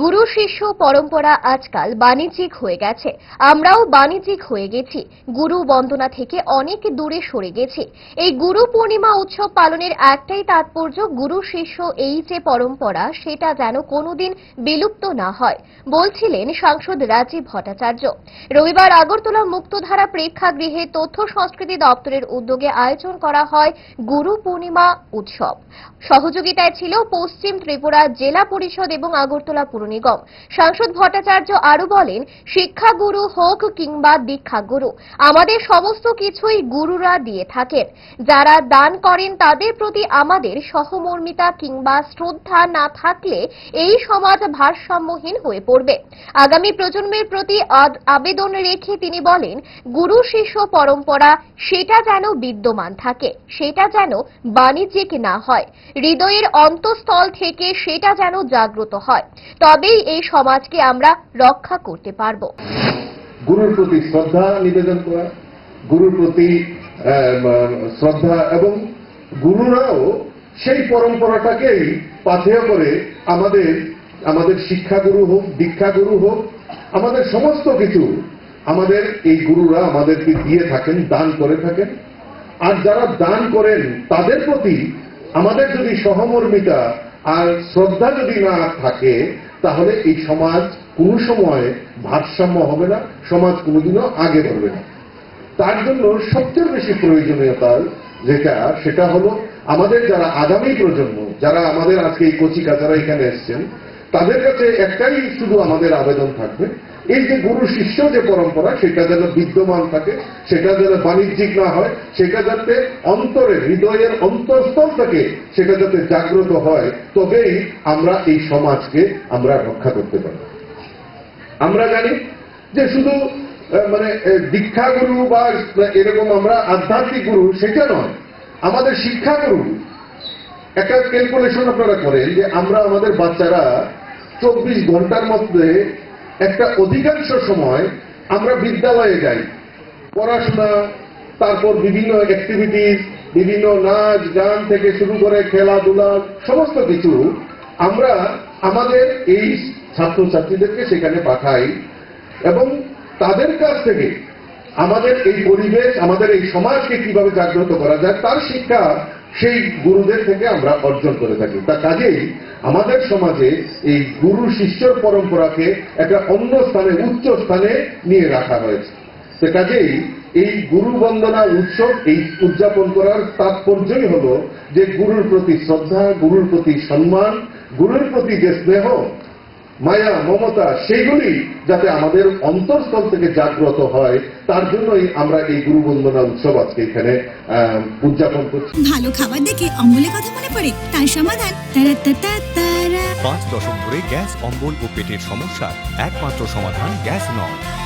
গুরু, শিষ্য, পরম্পরা আজকাল বাণিজ্যিক হয়ে গেছে। আমরাও বাণিজ্যিক হয়ে গেছি। গুরু বন্দনা থেকে অনেক দূরে সরে গেছি। এই গুরু পূর্ণিমা উৎসব পালনের একটাই তাৎপর্য গুরু, শিষ্য, এই যে পরম্পরা, সেটা যেন কোনোদিন বিলুপ্ত না হয়, বলছিলেন সাংসদ রাজীব ভট্টাচার্য। রবিবার আগরতলা মুক্তধারা প্রেক্ষাগৃহে তথ্য সংস্কৃতি দপ্তরের উদ্যোগে আয়োজন করা হয় গুরু পূর্ণিমা উৎসব। সহযোগিতায় ছিল পশ্চিম ত্রিপুরা জেলা পরিষদ এবং আগরতলা পুর নিগম। সাংসদ ভট্টাচার্য আরও বলেন, শিক্ষাগুরু হোক কিংবা দীক্ষাগুরু, আমাদের সমস্ত কিছুই গুরুরা দিয়ে থাকেন। যারা দান করেন তাদের প্রতি আমাদের সহমর্মিতা কিংবা শ্রদ্ধা না থাকলে এই সমাজ ভারসাম্যহীন হয়ে পড়বে। আগামী প্রজন্মের প্রতি আবেদন রেখে তিনি বলেন, গুরু শিষ্য পরম্পরা, সেটা যেন বিদ্যমান থাকে, সেটা যেন বাণিজ্যিক না হয়। হৃদয়ের অন্তঃস্থল থেকে সেটা যেন জাগ্রত হয়। তবেই এই সমাজকে আমরা রক্ষা করতে পারব। গুরুর প্রতি শ্রদ্ধা নিবেদন করা, গুরুর প্রতি শ্রদ্ধা এবং গুরুরাও সেই পরম্পরাটাকেই পাথেয় করে আমাদের আমাদের শিক্ষাগুরু হোক, দীক্ষাগুরু হোক, আমাদের সমস্ত কিছু আমাদের এই গুরুরা আমাদেরকে দিয়ে থাকেন, দান করে থাকেন। আর যারা দান করেন, তাদের প্রতি আমাদের যদি সহমর্মিতা আর শ্রদ্ধা যদি না থাকে তাহলে এই সমাজ কোনো সময়ে ভারসাম্য হবে না, সমাজ কোনোদিনও আগে বাড়বে না। তার জন্য সবচেয়ে বেশি প্রয়োজনীয়তা যেটা, সেটা হলো আমাদের যারা আগামী প্রজন্ম, যারা আমাদের আজকে এই কচি কাচারা এখানে এসছেন তাদের কাছে একটাই শুধু আমাদের আবেদন থাকবে। এই যে গুরু শিষ্য যে পরম্পরা, সেটা যেন বিদ্যমান থাকে, সেটা যেন বাণিজ্যিক না হয়, সেটা যাতে অন্তরে, হৃদয়ের অন্তঃস্থল থেকে সেটা যাতে জাগ্রত হয়, তবেই আমরা এই সমাজকে আমরা রক্ষা করতে পারি আমরা জানি যে শুধু মানে দীক্ষাগুরু বা এরকম আমরা আধ্যাত্মিক গুরু, সেটা নয়। আমাদের শিক্ষাগুরু একটা ক্যালকুলেশন আপনারা করেন যে আমরা, আমাদের বাচ্চারা চব্বিশ ঘণ্টার মধ্যে একটা অধিকাংশ সময় আমরা বিদ্যালয়ে যাই। পড়াশোনা, তারপর বিভিন্ন অ্যাক্টিভিটিস বিভিন্ন নাচ, গান থেকে শুরু করে খেলাধুলা, সমস্ত কিছু আমরা আমাদের এই ছাত্রছাত্রীদেরকে সেখানে পাঠাই এবং তাদের কাছ থেকে আমাদের এই পরিবেশ, আমাদের এই সমাজকে কীভাবে জাগ্রত করা যায়, তার শিক্ষা সেই গুরুদের থেকে আমরা অর্জন করে থাকি। তা কাজেই আমাদের সমাজে এই গুরু শিষ্যর পরম্পরাকে একটা অন্য স্থানে, উচ্চ স্থানে নিয়ে রাখা হয়েছে। তো কাজেই এই গুরু বন্দনা উৎসব, এই উদযাপন করার তাৎপর্যই হলো যে গুরুর প্রতি শ্রদ্ধা, গুরুর প্রতি সম্মান, গুরুর প্রতি যে স্নেহ মায়া মমতা সেইগুলি যাতে আমাদের অন্তর্স্থল থেকে জাগ্রত হয় তার জন্যই আমরা এই গুরু বন্দনা উৎসব আজকে এখানে আহ, উদযাপন করছি। ভালো খাবার দেখে অম্বলের কথা মনে পড়ে তার সমাধান। পাঁচ দশক ধরে গ্যাস অম্বল ও পেটের সমস্যার একমাত্র সমাধান গ্যাস নয়।